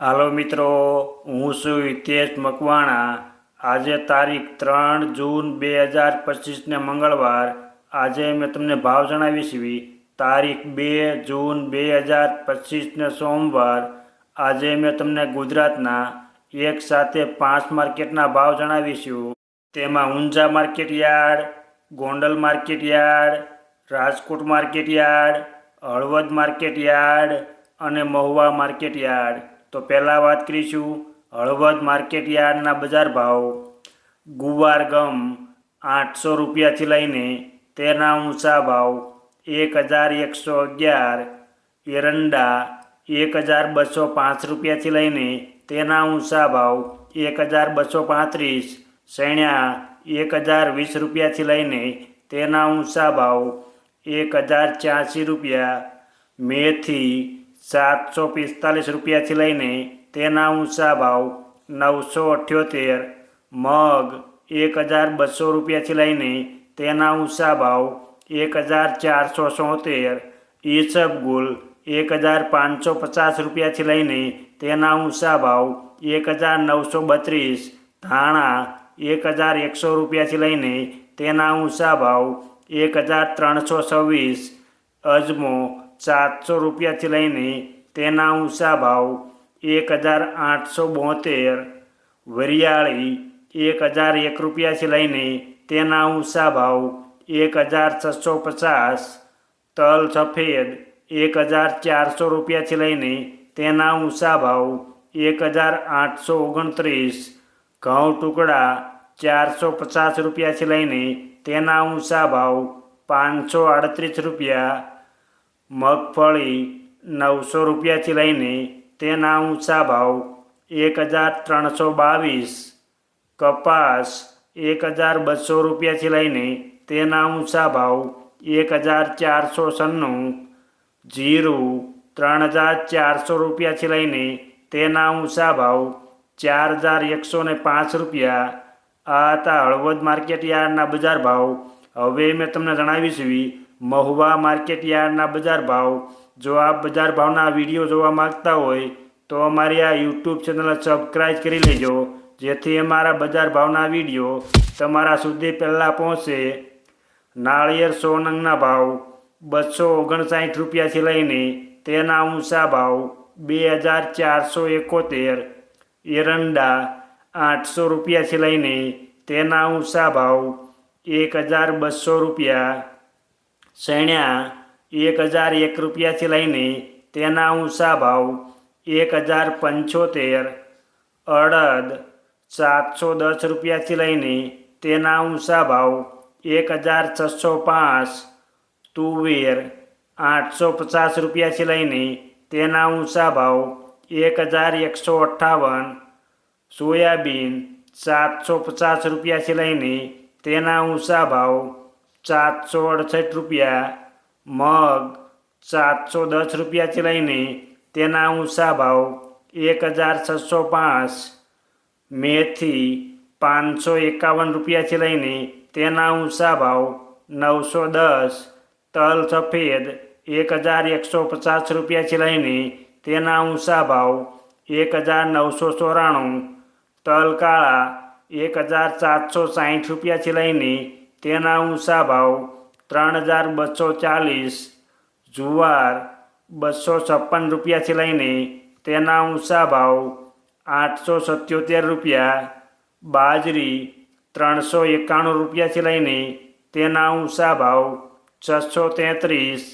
હાલો મિત્રો, હું છું હિતેશ મકવાણા. આજે તારીખ ત્રણ જૂન બે હજાર પચીસને મંગળવાર. આજે મેં તમને ભાવ જણાવીશ તારીખ બે જૂન બે હજાર પચીસને સોમવાર. આજે મેં તમને ગુજરાતના એક સાથે પાંચ માર્કેટના ભાવ જણાવીશું તેમાં Unjha market yard, Gondal market yard, Rajkot market yard, Halvad market yard અને મહુવા માર્કેટ યાર્ડ. તો પહેલાં વાત કરીશું હળવદ માર્કેટ યાર્ડના બજાર ભાવ. ગુવાર ગમ આઠસો રૂપિયાથી લઈને તેના ઊંચા ભાવ એક હજાર એકસો અગિયાર, એરંડા એક હજાર બસો પાંચ રૂપિયાથી લઈને તેના ઊંચા ભાવ એક હજાર બસો પાંત્રીસ, સૈણ્યા એક હજાર વીસ રૂપિયાથી લઈને તેના ઊંચા ભાવ એક હજાર છ્યાસી રૂપિયા, મેથી સાતસો પિસ્તાલીસ રૂપિયાથી લઈને તેના ઊંચા ભાવ નવસો અઠ્યોતેર મગ એક હજાર બસો રૂપિયાથી લઈને તેના ઊંચા ભાવ એક હજાર ચારસો સોતેર ઈસબગુલ એક હજાર પાંચસો પચાસ રૂપિયાથી લઈને તેના ઊંચા ભાવ એક હજાર નવસો બત્રીસ ધાણા એક હજાર એકસો રૂપિયાથી લઈને તેના ઊંચા ભાવ એક હજાર ત્રણસો છવ્વીસ અજમો સાતસો રૂપિયાથી લઈને તેના ઊંચા ભાવ એક હજાર આઠસો બોતેર, વરિયાળી એક હજાર એક રૂપિયાથી લઈને તેના ઊંચા ભાવ એક હજાર છસો પચાસ, તલ સફેદ એક હજાર ચારસો રૂપિયાથી લઈને તેના ઊંચા ભાવ એક હજાર આઠસો ઓગણત્રીસ, ઘઉં ટુકડા ચારસો પચાસ રૂપિયાથી લઈને તેના ઊંચા ભાવ પાંચસો આડત્રીસ રૂપિયા મગફળી નવસો રૂપિયાથી લઈને તેના ઊંચા ભાવ એક હજાર ત્રણસો બાવીસ, કપાસ એક હજાર બસો રૂપિયાથી લઈને તેના ઊંચા ભાવ એક હજાર ચારસો સન્નું જીરું ત્રણ હજાર ચારસો રૂપિયાથી લઈને તેના ઊંચા ભાવ ચાર હજાર એકસો ને પાંચ રૂપિયા. આ હતા હળવદ માર્કેટ યાર્ડના બજાર ભાવ. હવે મેં તમને જણાવીશ મહુવા માર્કેટ યાર્ડના બજાર ભાવ. જો આપ બજાર ભાવના વીડિયો જોવા માંગતા હોય, તો અમારી આ યુટ્યુબ ચેનલ સબસ્ક્રાઈબ કરી લેજો, જેથી અમારા બજાર ભાવના વીડિયો તમારા સુધી પહેલાં પહોંચે. નાળિયેર સો નંગના ભાવ, બસો ઓગણસાઠ રૂપિયાથી લઈને તેના ઊંચા ભાવ, બે હજાર ચારસો એકોતેર. એરંડા, આઠસો રૂપિયાથી લઈને તેના ઊંચા ભાવ, એક હજાર બસો રૂપિયા. સૈણ્યા એક હજાર એક રૂપિયાથી લઈને તેના ઊંચા ભાવ એક હજાર પંચોતેર અડદ સાતસો દસ રૂપિયાથી લઈને તેના ઊંચા ભાવ એક હજાર છસો પાંચ તુવેર આઠસો પચાસ રૂપિયાથી લઈને તેના ઊંચા ભાવ એક હજાર એકસો અઠ્ઠાવન સોયાબીન સાતસો પચાસ રૂપિયાથી લઈને તેના ઊંચા ભાવ સાતસો અડસઠ રૂપિયા મગ સાતસો દસ રૂપિયાથી લઈને તેના ઊંચા ભાવ એક હજાર છસો પાંચ મેથી પાંચસો એકાવન રૂપિયાથી લઈને તેના ઊંચા ભાવ નવસો દસ તલ સફેદ એક હજાર એકસો પચાસ રૂપિયાથી લઈને તેના ઊંચા ભાવ એક હજાર નવસો ચોરાણું તલ કાળા એક હજાર સાતસો સાઠ રૂપિયાથી લઈને તેના ઊંચા ભાવ ત્રણ હજાર બસો ચાલીસ, જુવાર બસો છપ્પન રૂપિયાથી લઈને તેના ઊંચા ભાવ આઠસો સત્યોતેર રૂપિયા, બાજરી ત્રણસો એકાણું રૂપિયાથી લઈને તેના ઊંચા ભાવ છસો તેત્રીસ,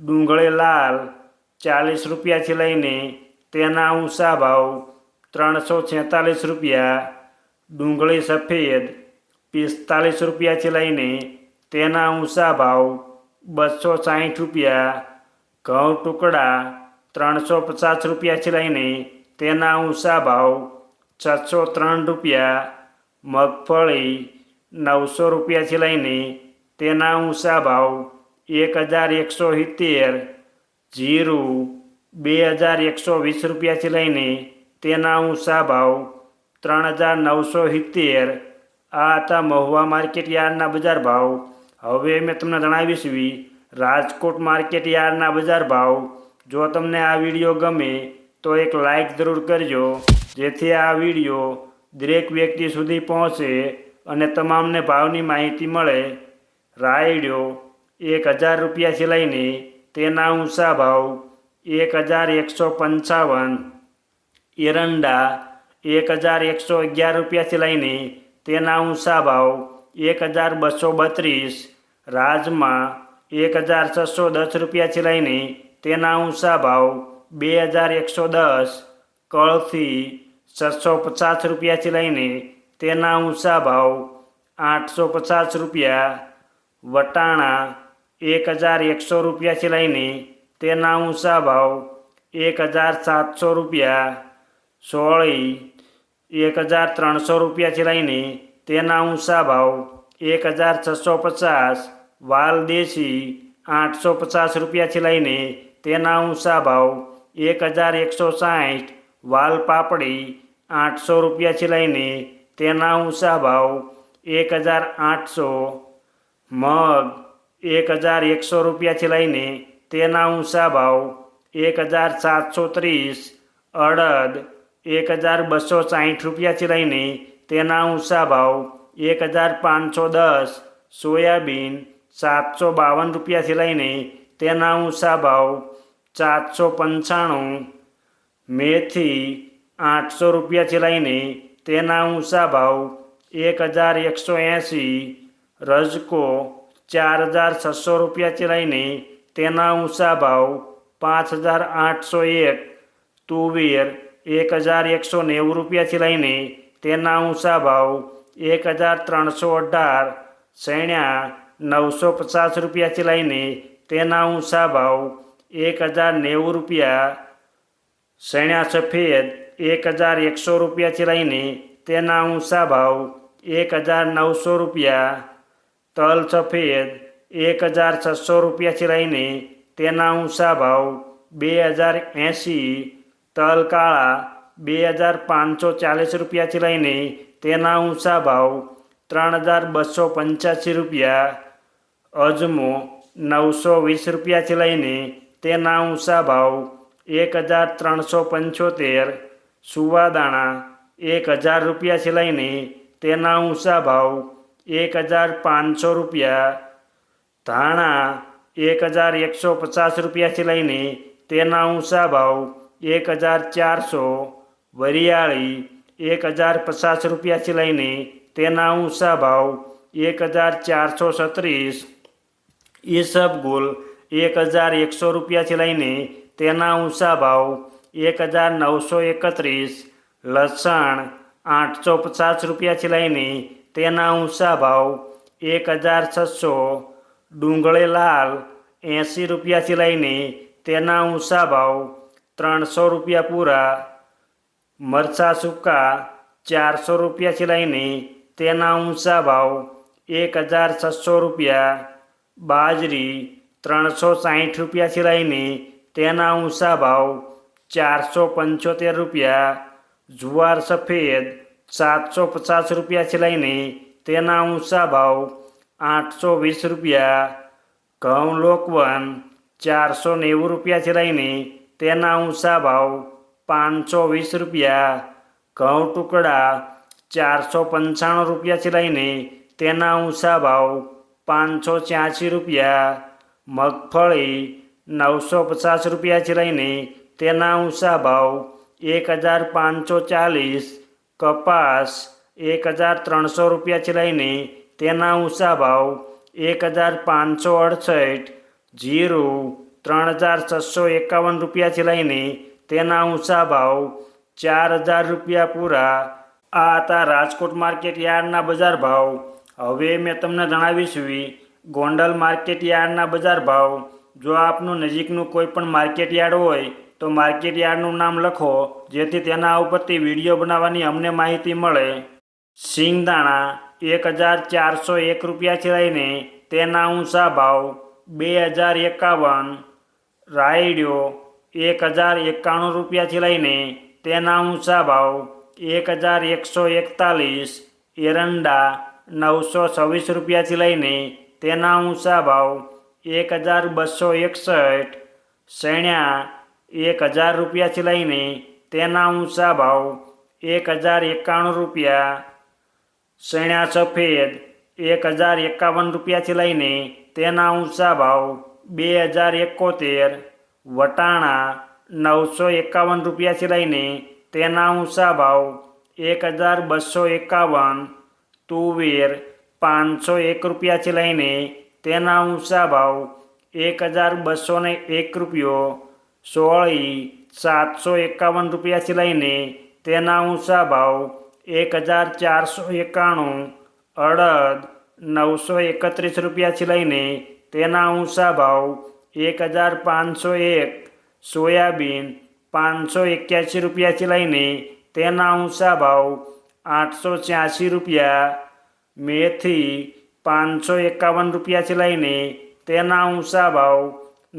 ડુંગળી લાલ ચાલીસ રૂપિયાથી લઈને તેના ઊંચા ભાવ ત્રણસો છેતાલીસ રૂપિયા, ડુંગળી સફેદ પિસ્તાલીસ રૂપિયાથી લઈને તેના ઊંચા ભાવ બસો સાઠ રૂપિયા, ઘઉં ટુકડા ત્રણસો પચાસ રૂપિયાથી લઈને તેના ઊંચા ભાવ છસો ત્રણ રૂપિયા, મગફળી નવસો રૂપિયાથી લઈને તેના ઊંચા ભાવ એક હજાર એકસો સિત્તેર, જીરું બે હજાર એકસો વીસ રૂપિયાથી લઈને તેના ઊંચા ભાવ ત્રણ હજાર નવસો સિત્તેર આ હતા મહુવા માર્કેટ યાર્ડના બજાર ભાવ. હવે મેં તમને જણાવીશ રાજકોટ માર્કેટ યાર્ડના બજાર ભાવ. જો તમને આ વીડિયો ગમે, તો એક લાઈક જરૂર કરજો, જેથી આ વીડિયો દરેક વ્યક્તિ સુધી પહોંચે અને તમામને ભાવની માહિતી મળે. રાયડો એક હજાર રૂપિયાથી લઈને તેના ઊંચા ભાવ એક હજાર એકસો પંચાવન. એરંડા એક હજાર એકસો અગિયાર રૂપિયાથી લઈને તેના ઊંચા ભાવ એક હજાર બસો બત્રીસ, રાજમા એક હજાર છસો દસ રૂપિયાથી લઈને તેના ઊંચા ભાવ બે હજાર એકસો દસ, કળથી છસો પચાસ રૂપિયાથી લઈને તેના ઊંચા ભાવ આઠસો પચાસ રૂપિયા, વટાણા એક હજાર એકસો રૂપિયાથી લઈને તેના ઊંચા ભાવ એક હજાર સાતસો રૂપિયા, સોળી એક હજાર ત્રણસો રૂપિયાથી લઈને તેના ઊંચા ભાવ એક હજાર છસો પચાસ વાલ દેશી આઠસો પચાસ રૂપિયાથી લઈને તેના ઊંચા ભાવ એક હજાર એકસો સાઠ વાલ પાપડી આઠસો રૂપિયાથી લઈને તેના ઊંચા ભાવ એક હજાર આઠસો મગ એક હજાર એકસો રૂપિયાથી લઈને તેના ઊંચા ભાવ એક હજાર સાતસો ત્રીસ અડદ એક હજાર બસો સાહીઠ રૂપિયાથી લઈને તેના ઊંચા ભાવ એક હજાર પાંચસો દસ, સોયાબીન સાતસો બાવન રૂપિયાથી લઈને તેના ઊંચા ભાવ સાતસો પંચાણું, મેથી આઠસો રૂપિયાથી લઈને તેના ઊંચા ભાવ એક હજાર એકસો એંસી, રજકો ચાર હજાર છસો રૂપિયાથી લઈને તેના ઊંચા ભાવ પાંચ હજાર આઠસો એક, તુવેર એક હજાર એકસો નેવું રૂપિયાથી લઈને તેના ઊંચા ભાવ એક હજાર ત્રણસો અઢાર શૈણ્યા નવસો પચાસ રૂપિયાથી લઈને તેના ઊંચા ભાવ એક હજાર નેવું રૂપિયા શેણ્યા સફેદ એક હજાર એકસો રૂપિયાથી લઈને તેના ઊંચા ભાવ એક હજાર નવસો રૂપિયા, તલ સફેદ એક હજાર છસો રૂપિયાથી લઈને તેના ઊંચા ભાવ બે હજાર એંસી તલ કાળા બે હજાર પાંચસો ચાલીસ રૂપિયાથી લઈને તેના ઊંચા ભાવ ત્રણ હજાર બસો પંચ્યાસી રૂપિયા, અજમો નવસો વીસ રૂપિયાથી લઈને તેના ઊંચા ભાવ એક હજાર ત્રણસો પંચોતેર, સુવાદાણા એક હજાર રૂપિયાથી લઈને તેના ઊંચા ભાવ એક હજાર પાંચસો રૂપિયા, ધાણા એક હજાર એકસો પચાસ રૂપિયાથી લઈને તેના ઊંચા ભાવ એક હજાર ચારસો વરિયાળી એક હજાર પચાસ રૂપિયાથી લઈને તેના ઊંચા ભાવ એક હજાર ચારસો છત્રીસ ઈસબગુલ એક હજાર એકસો રૂપિયાથી લઈને તેના ઊંચા ભાવ એક હજાર નવસો એકત્રીસ લસણ આઠસો પચાસ રૂપિયાથી લઈને તેના ઊંચા ભાવ એક હજાર છસો ડુંગળી લાલ એંસી રૂપિયાથી લઈને તેના ઊંચા ભાવ ત્રણસો રૂપિયા પૂરા, મરચાં સૂકા ચારસો રૂપિયાથી લઈને તેના ઊંચા ભાવ એક હજાર છસો રૂપિયા, બાજરી ત્રણસો સાહીઠ રૂપિયાથી લઈને તેના ઊંચા ભાવ ચારસો પંચોતેર રૂપિયા, જુવાર સફેદ સાતસો પચાસ રૂપિયાથી લઈને તેના ઊંચા ભાવ આઠસો વીસ રૂપિયા, ઘઉં લોકવન ચારસો નેવું રૂપિયાથી લઈને તેના ઊંચા ભાવ પાંચસો વીસ રૂપિયા, ઘઉં ટુકડા ચારસો પંચાણું રૂપિયાથી લઈને તેના ઊંચા ભાવ પાંચસો છ્યાસી રૂપિયા, મગફળી નવસો પચાસ રૂપિયાથી લઈને તેના ઊંચા ભાવ એક હજાર પાંચસો ચાલીસ, કપાસ એક હજાર ત્રણસો રૂપિયાથી લઈને તેના ઊંચા ભાવ એક હજાર પાંચસો અડસઠ, જીરું ત્રણ હજાર છસો એકાવન રૂપિયાથી લઈને તેના ઊંચા ભાવ ચાર હજાર રૂપિયા પૂરા. આ હતા રાજકોટ માર્કેટ યાર્ડના બજાર ભાવ. હવે મેં તમને જણાવીશું ગોંડલ માર્કેટ યાર્ડના બજાર ભાવ. જો આપનું નજીકનું કોઈ પણ માર્કેટ યાર્ડ હોય, તો માર્કેટ યાર્ડનું નામ લખો, જેથી તેના ઉપરથી વીડિયો બનાવવાની અમને માહિતી મળે. સિંગદાણા એક હજાર ચારસો એક રૂપિયાથી લઈને તેના ઊંચા ભાવ બે હજાર એકાવન. રાયડ્યો એક હજાર એકાણું રૂપિયાથી લઈને તેના ઊંચા ભાવ એક હજાર એકસો એકતાલીસ, એરંડા નવસો છવ્વીસ રૂપિયાથી લઈને તેના ઊંચા ભાવ એક હજાર બસો એકસઠ સૈણ્યા એક હજાર રૂપિયાથી લઈને તેના ઊંચા ભાવ એક હજાર એકાણું રૂપિયા સૈણા સફેદ એક હજાર એકાવન રૂપિયાથી લઈને તેના ઊંચા ભાવ બે હજાર એકોતેર વટાણા નવસો એકાવન રૂપિયાથી લઈને તેના ઊંચા ભાવ એક હજાર બસો એકાવન, તુવેર પાંચસો એક રૂપિયાથી લઈને તેના ઊંચા ભાવ એક હજાર બસો ને એક રૂપિયો, સોળી સાતસો એકાવન રૂપિયાથી લઈને તેના ઊંચા ભાવ એક હજાર ચારસો એકાણું, અડદ નવસો એકત્રીસ રૂપિયાથી લઈને તેના ઊંચા ભાવ એક હજાર પાંચસો એક, સોયાબીન પાંચસો એક્યાસી રૂપિયાથી લઈને તેના ઊંચા ભાવ આઠસો છ્યાસી રૂપિયા, મેથી પાંચસો એકાવન રૂપિયાથી લઈને તેના ઊંચા ભાવ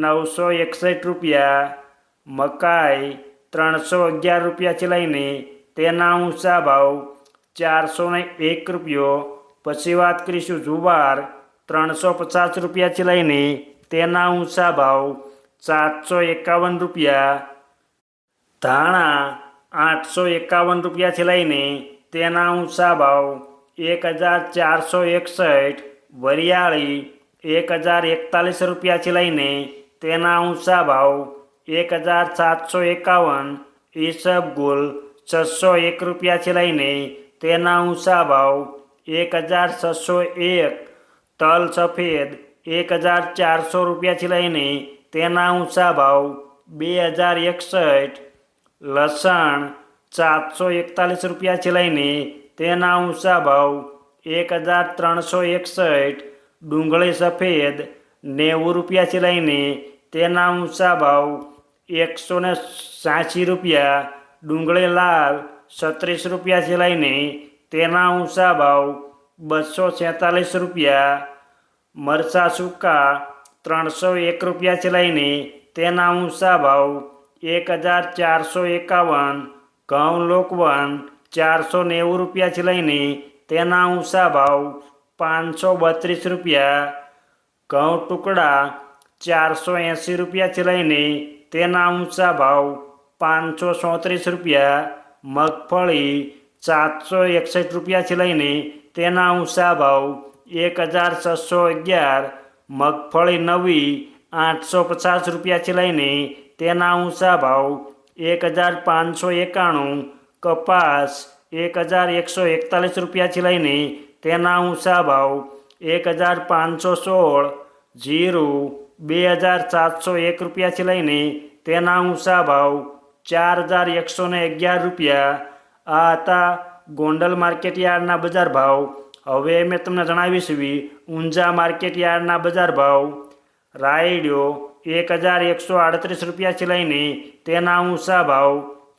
નવસો એકસઠ રૂપિયા, મકાઈ ત્રણસો અગિયાર રૂપિયાથી લઈને તેના ઊંચા ભાવ ચારસો એક રૂપિયો. પછી વાત કરીશું જુવાર. ત્રણસો પચાસ રૂપિયાથી લઈને તેના ઊંચા ભાવ સાતસો એકાવન રૂપિયા ધાણા આઠસો એકાવન રૂપિયાથી લઈને તેના ઊંચા ભાવ એક હજાર ચારસો એકસઠ વરિયાળી એક હજાર એકતાલીસ રૂપિયાથી લઈને તેના ઊંચા ભાવ એક હજાર સાતસો એકાવન ઈસબગુલ છસો એક રૂપિયાથી લઈને તેના ઊંચા ભાવ એક હજાર છસો એક તલ સફેદ એક હજાર ચારસો રૂપિયાથી લઈને તેના ઊંચા ભાવ બે હજાર એકસઠ લસણ સાતસો એકતાલીસ રૂપિયાથી લઈને તેના ઊંચા ભાવ એક હજાર ત્રણસો એકસઠ ડુંગળી સફેદ નેવું રૂપિયાથી લઈને તેના ઊંચા ભાવ એકસો ને સાઠી રૂપિયા ડુંગળી લાલ છત્રીસ રૂપિયાથી લઈને તેના ઊંચા ભાવ બસો છેતાલીસ રૂપિયા, મરચાં સૂકા ત્રણસો એક રૂપિયાથી લઈને તેના ઊંચા ભાવ એક હજાર ચારસો એકાવન, ઘઉં લોકવન ચારસો નેવું રૂપિયાથી લઈને તેના ઊંચા ભાવ પાંચસો બત્રીસ રૂપિયા, ઘઉં ટુકડા ચારસો એંસી રૂપિયાથી લઈને તેના ઊંચા ભાવ પાંચસો ચોત્રીસ રૂપિયા, મગફળી સાતસો એકસઠ રૂપિયાથી લઈને તેના ઊંચા ભાવ એક હજાર છસો અગિયાર મગફળી નવી આઠસો પચાસ રૂપિયાથી લઈને તેના ઊંચા ભાવ એક હજાર પાંચસો એકાણું કપાસ એક હજાર એકસો એકતાલીસ રૂપિયાથી લઈને તેના ઊંચા ભાવ એક હજાર પાંચસો સોળ જીરું બે હજાર સાતસો એક રૂપિયાથી લઈને તેના ઊંચા ભાવ ચાર હજાર એકસો ને અગિયાર રૂપિયા આ હતા ગોંડલ માર્કેટ યાર્ડના બજાર ભાવ. હવે મેં તમને જણાવીશ બી ઊંઝા માર્કેટ યાર્ડના બજાર ભાવ. રાયડ્યો એક હજાર એકસો આડત્રીસ રૂપિયાથી લઈને તેના ઊંચા ભાવ.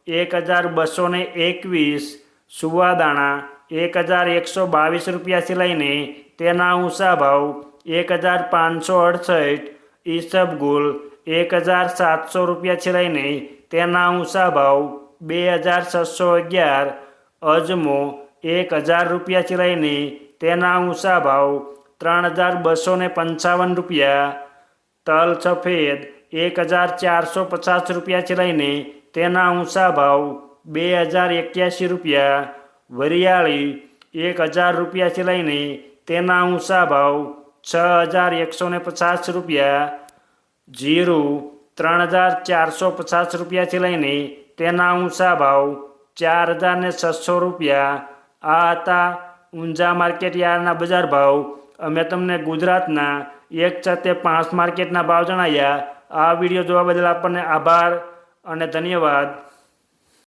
એક હજાર બસો ને એકવીસ, સુવાદાણા એક હજાર એકસો બાવીસ રૂપિયાથી લઈને તેના ઊંચા ભાવ. એક હજાર પાંચસો અડસઠ, ઈસબગુલ એક હજાર સાતસો રૂપિયાથી લઈને તેના ઊંચા ભાવ. બે હજાર છસો અગિયાર અજમો એક હજાર રૂપિયાથી લઈને તેના ઊંચા ભાવ ત્રણ હજાર બસો ને પંચાવન રૂપિયા, તલ સફેદ એક હજાર ચારસો પચાસ રૂપિયાથી લઈને તેના ઊંચા ભાવ બે હજાર એક્યાસી રૂપિયા, વરિયાળી એક હજાર રૂપિયાથી લઈને તેના ઊંચા ભાવ છ હજાર એકસો ને પચાસ રૂપિયા, જીરું ત્રણ હજાર ચારસો પચાસ રૂપિયાથી લઈને તેના ઊંચા ભાવ ચાર હજાર ને છસો રૂપિયા. આ હતા ઊંઝા માર્કેટ યાર્ડના બજાર ભાવ. અમે તમને ગુજરાતના એક સાથે પાંચ માર્કેટના ભાવ જણાવ્યા. આ વીડિયો જોવા બદલ આપણને આભાર અને ધન્યવાદ.